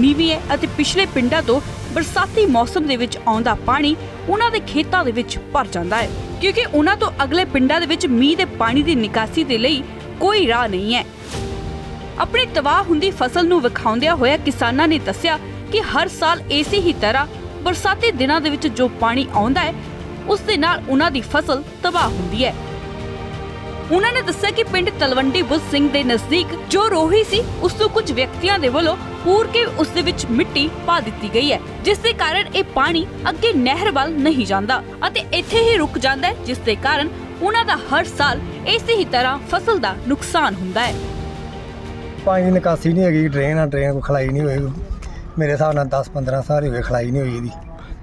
ਨੀਵੀਂ ਹੈ ਅਤੇ ਪਿਛਲੇ ਪਿੰਡਾਂ ਤੋਂ ਬਰਸਾਤੀ ਮੌਸਮ ਦੇ ਵਿੱਚ ਆਉਂਦਾ ਪਾਣੀ ਉਹਨਾਂ ਦੇ ਖੇਤਾਂ ਦੇ ਵਿੱਚ ਭਰ ਜਾਂਦਾ ਹੈ, ਕਿਉਂਕਿ ਉਹਨਾਂ ਤੋਂ ਅਗਲੇ ਪਿੰਡਾਂ ਦੇ ਵਿੱਚ ਮੀਂਹ ਦੇ ਪਾਣੀ ਦੀ ਨਿਕਾਸੀ ਦੇ ਲਈ ਕੋਈ ਰਾਹ ਨਹੀਂ ਹੈ। ਆਪਣੀ ਤਬਾਹ ਹੁੰਦੀ ਫਸਲ ਨੂੰ ਵਿਖਾਉਂਦਿਆਂ ਹੋਇਆ ਕਿਸਾਨਾਂ ਨੇ ਦੱਸਿਆ ਕਿ ਹਰ ਸਾਲ ਇਸੇ ਹੀ ਤਰ੍ਹਾਂ ਬਰਸਾਤੀ ਦਿਨਾਂ ਦੇ ਵਿੱਚ ਜੋ ਪਾਣੀ ਆਉਂਦਾ ਹੈ, ਉਸ ਦੇ ਨਾਲ ਉਹਨਾਂ ਦੀ ਫਸਲ ਤਬਾਹ ਹੁੰਦੀ ਹੈ। ਉਹਨਾਂ ਨੇ ਦੱਸਿਆ ਕਿ ਪਿੰਡ ਤਲਵੰਡੀ ਬੁੱਧ ਸਿੰਘ ਦੇ ਨਜ਼ਦੀਕ ਜੋ ਰੋਹੀ ਸੀ, ਉਸ ਨੂੰ ਕੁਝ ਵਿਅਕਤੀਆਂ ਦੇ ਵੱਲੋਂ ਪੂਰ ਕੇ ਉਸ ਦੇ ਵਿੱਚ ਮਿੱਟੀ ਪਾ ਦਿੱਤੀ ਗਈ ਹੈ, ਜਿਸ ਦੇ ਕਾਰਨ ਇਹ ਪਾਣੀ ਅੱਗੇ ਨਹਿਰ ਵੱਲ ਨਹੀਂ ਜਾਂਦਾ ਅਤੇ ਇੱਥੇ ਹੀ ਰੁਕ ਜਾਂਦਾ ਹੈ, ਜਿਸ ਦੇ ਕਾਰਨ ਉਹਨਾਂ ਦਾ ਹਰ ਸਾਲ ਇਸੇ ਹੀ ਤਰ੍ਹਾਂ ਫਸਲ ਦਾ ਨੁਕਸਾਨ ਹੁੰਦਾ ਹੈ। ਪਾਣੀ ਦੀ ਨਿਕਾਸੀ ਨਹੀਂ ਹੈਗੀ, ਡਰੇਨ ਆ, ਡਰੇਨ ਕੋ ਖਲਾਈ ਨਹੀਂ ਹੋਈ। ਮੇਰੇ ਹਿਸਾਬ ਨਾਲ 10 15 ਸਾਲ ਹੋ ਗਏ ਖਲਾਈ ਨਹੀਂ ਹੋਈ ਇਹਦੀ।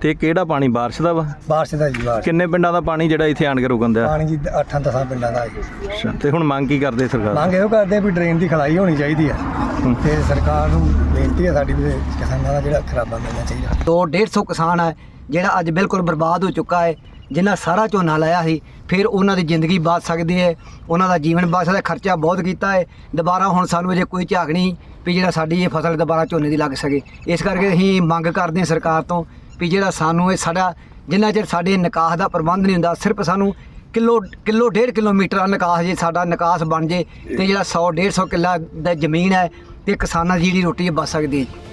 ਤੇ ਕਿਹੜਾ ਪਾਣੀ ਬਾਰਿਸ਼ ਦਾ ਵਾ? ਬਾਰਿਸ਼ ਦਾ ਜੀ ਬਾਰਿਸ਼। ਕਿੰਨੇ ਪਿੰਡਾਂ ਦਾ ਪਾਣੀ ਜਿਹੜਾ ਇੱਥੇ ਆਣ ਕੇ ਰੁਕਣ ਦਿਆ? ਪਾਣੀ ਜੀ 8 10 ਪਿੰਡਾਂ ਦਾ ਹੈ ਅੱਛਾ ਤੇ ਹੁਣ ਮੰਗ ਕੀ ਕਰਦੇ ਸਰਕਾਰ? ਮੰਗ ਇਹੋ ਕਰਦੇ ਵੀ ਡਰੇਨ ਦੀ ਖਲਾਈ ਹੋਣੀ ਚਾਹੀਦੀ ਹੈ। ਤੇ ਸਰਕਾਰ ਨੂੰ ਬੇਨਤੀ ਹੈ ਸਾਡੀ ਵੀ ਕਿਸਾਨਾਂ ਦਾ ਜਿਹੜਾ ਖਰਾਬਾ ਮਿਲਣਾ ਚਾਹੀਦਾ। ਦੋ 150 ਕਿਸਾਨ ਹੈ ਜਿਹੜਾ ਅੱਜ ਬਿਲਕੁਲ ਬਰਬਾਦ ਹੋ ਚੁੱਕਾ ਹੈ ਜਿਨ੍ਹਾਂ ਸਾਰਾ ਝੋਨਾ ਲਾਇਆ ਸੀ ਫਿਰ ਉਹਨਾਂ ਦੀ ਜ਼ਿੰਦਗੀ ਬਚ ਸਕਦੀ ਹੈ ਉਹਨਾਂ ਦਾ ਜੀਵਨ ਬਚ ਸਕਦਾ ਖਰਚਾ ਬਹੁਤ ਕੀਤਾ ਹੈ ਦੁਬਾਰਾ ਹੁਣ ਸਾਨੂੰ ਅਜੇ ਕੋਈ ਝਾਕ ਨਹੀਂ ਵੀ ਜਿਹੜਾ ਸਾਡੀ ਇਹ ਫਸਲ ਦੁਬਾਰਾ ਝੋਨੇ ਦੀ ਲੱਗ ਸਕੇ। ਇਸ ਕਰਕੇ ਅਸੀਂ ਮੰਗ ਕਰਦੇ ਹਾਂ ਸਰਕਾਰ ਤੋਂ ਵੀ ਜਿਹੜਾ ਸਾਨੂੰ ਇਹ ਸਾਡਾ, ਜਿੰਨਾ ਚਿਰ ਸਾਡੇ ਨਿਕਾਸ ਦਾ ਪ੍ਰਬੰਧ ਨਹੀਂ ਹੁੰਦਾ, ਸਿਰਫ ਸਾਨੂੰ ਕਿਲੋ ਕਿਲੋ ਡੇਢ ਕਿਲੋਮੀਟਰ ਦਾ ਨਿਕਾਸ ਜੇ ਸਾਡਾ ਨਿਕਾਸ ਬਣ ਜੇ ਤੇ ਜਿਹੜਾ 100 150 ਕਿੱਲਾ ਦਾ ਜ਼ਮੀਨ ਹੈ ਤੇ ਕਿਸਾਨਾਂ ਦੀ ਜਿਹੜੀ ਰੋਟੀ ਬਚ ਸਕਦੀ ਹੈ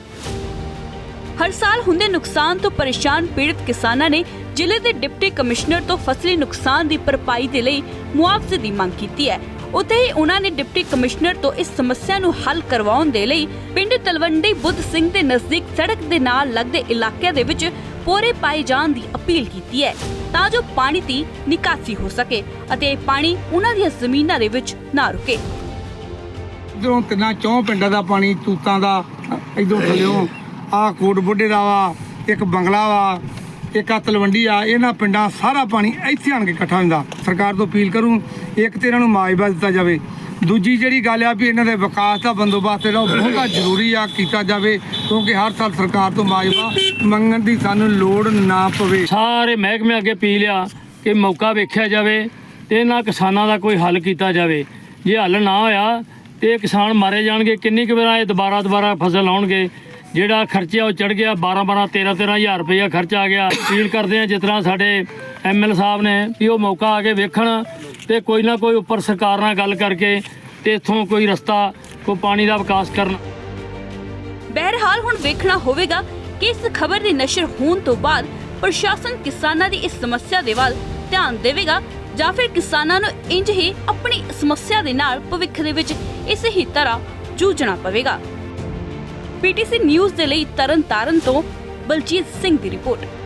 ਹਰ ਸਾਲ ਹੁੰਦੇ ਨੁਕਸਾਨ ਤੋਂ ਪਰੇਸ਼ਾਨ ਪੀੜਤ ਕਿਸਾਨਾਂ ਨੇ ਜ਼ਿਲ੍ਹੇ ਦੇ ਡਿਪਟੀ ਕਮਿਸ਼ਨਰ ਤੋਂ ਫਸਲੀ ਨੁਕਸਾਨ ਦੀ ਭਰਪਾਈ ਦੇ ਲਈ ਮੁਆਵਜ਼ੇ ਦੀ ਮੰਗ ਕੀਤੀ ਹੈ। ਉੱਥੇ ਹੀ ਉਹਨਾਂ ਨੇ ਡਿਪਟੀ ਕਮਿਸ਼ਨਰ ਤੋਂ ਇਸ ਸਮੱਸਿਆ ਨੂੰ ਹੱਲ ਕਰਵਾਉਣ ਦੇ ਲਈ ਪਿੰਡ ਤਲਵੰਡੀ ਬੁੱਧ ਸਿੰਘ ਦੇ ਨਜ਼ਦੀਕ ਸੜਕ ਦੇ ਨਾਲ ਲੱਗਦੇ ਇਲਾਕਿਆਂ ਦੇ ਵਿੱਚ ਪੋਰੇ ਪਾਏ ਜਾਣ ਦੀ ਅਪੀਲ ਕੀਤੀ ਹੈ ਤਾਂ ਜੋ ਪਾਣੀ ਦੀ ਨਿਕਾਸੀ ਹੋ ਸਕੇ ਅਤੇ ਇਹ ਪਾਣੀ ਉਹਨਾਂ ਦੀਆਂ ਜ਼ਮੀਨਾਂ ਦੇ ਵਿੱਚ ਨਾ ਰੁਕੇ। ਇਧਰੋਂ ਤਿੰਨਾਂ ਚੌਂ ਪਿੰਡਾਂ ਦਾ ਪਾਣੀ, ਤੂਤਾਂ ਦਾ, ਇਧਰੋਂ ਥੱਲਿਓਂ ਆ ਕੋਟ ਬੁੱਢੇ ਦਾ ਵਾ, ਇੱਕ ਬੰਗਲਾ ਵਾ ਇੱਕ ਆ ਤਲਵੰਡੀ ਆ, ਇਹਨਾਂ ਪਿੰਡਾਂ ਸਾਰਾ ਪਾਣੀ ਇੱਥੇ ਆਣ ਕੇ ਇਕੱਠਾ ਹੁੰਦਾ। ਸਰਕਾਰ ਤੋਂ ਅਪੀਲ ਕਰੂੰ, ਇੱਕ ਤੇ ਇਹਨਾਂ ਨੂੰ ਮਾਜਬਾ ਦਿੱਤਾ ਜਾਵੇ। ਦੂਜੀ ਜਿਹੜੀ ਗੱਲ ਆ ਵੀ ਇਹਨਾਂ ਦੇ ਵਿਕਾਸ ਦਾ ਬੰਦੋਬਸਤ ਜਿਹੜਾ ਉਹ ਬਹੁਤ ਜ਼ਰੂਰੀ ਆ, ਕੀਤਾ ਜਾਵੇ, ਕਿਉਂਕਿ ਹਰ ਸਾਲ ਸਰਕਾਰ ਤੋਂ ਮਾਜਬਾ ਮੰਗਣ ਦੀ ਸਾਨੂੰ ਲੋੜ ਨਾ ਪਵੇ। ਸਾਰੇ ਮਹਿਕਮੇ ਅੱਗੇ ਪੀ ਲਿਆ ਕਿ ਮੌਕਾ ਵੇਖਿਆ ਜਾਵੇ ਤੇ ਇਹਨਾਂ ਕਿਸਾਨਾਂ ਦਾ ਕੋਈ ਹੱਲ ਕੀਤਾ ਜਾਵੇ। ਜੇ ਹੱਲ ਨਾ ਹੋਇਆ ਤੇ ਕਿਸਾਨ ਮਾਰੇ ਜਾਣਗੇ, ਕਿੰਨੀ ਕੁ ਵਾਰ ਇਹ ਦੁਬਾਰਾ ਦੁਬਾਰਾ ਫਸਲ ਲਾਉਣਗੇ ਜਿਹੜਾ ਖਰਚਾ ਉਹ ਚੜ ਗਿਆ 12 12 13 13000 ਰੁਪਇਆ ਖਰਚਾ ਆ ਗਿਆ। ਅਪੀਲ ਕਰਦੇ ਆ ਜਿਸ ਤਰ੍ਹਾਂ ਸਾਡੇ ਐਮਐਲ ਸਾਹਿਬ ਨੇ ਵੀ ਉਹ ਮੌਕਾ ਆ ਕੇ ਵੇਖਣ ਤੇ ਕੋਈ ਨਾ ਕੋਈ ਉੱਪਰ ਸਰਕਾਰ ਨਾਲ ਗੱਲ ਕਰਕੇ ਤੇ ਇਥੋਂ ਕੋਈ ਰਸਤਾ, ਕੋਈ ਪਾਣੀ ਦਾ ਵਿਕਾਸ ਕਰਨ। ਬਹਰਹਾਲ ਹੁਣ ਵੇਖਣਾ ਹੋਵੇਗਾ ਕਿ ਇਸ ਖਬਰ ਦੀ ਨਸ਼ਰ ਹੋਣ ਤੋਂ ਬਾਅਦ ਪ੍ਰਸ਼ਾਸਨ ਕਿਸਾਨਾਂ ਦੀ ਇਸ ਸਮੱਸਿਆ ਦੇ ਵੱਲ ਧਿਆਨ ਦੇਵੇਗਾ ਜਾਂ ਫਿਰ ਕਿਸਾਨਾਂ ਨੂੰ ਇੰਜ ਹੀ ਆਪਣੀ ਸਮੱਸਿਆ ਦੇ ਨਾਲ ਭਵਿੱਖ ਦੇ ਵਿੱਚ ਇਸੇ ਹੀ ਤਰ੍ਹਾਂ ਜੂਝਣਾ ਪਵੇਗਾ। ਪੀਟੀਸੀ ਨਿਊਜ਼ ਦੇ ਲਈ ਤਰਨ ਤਾਰਨ ਤੋਂ ਬਲਜੀਤ ਸਿੰਘ ਦੀ ਰਿਪੋਰਟ।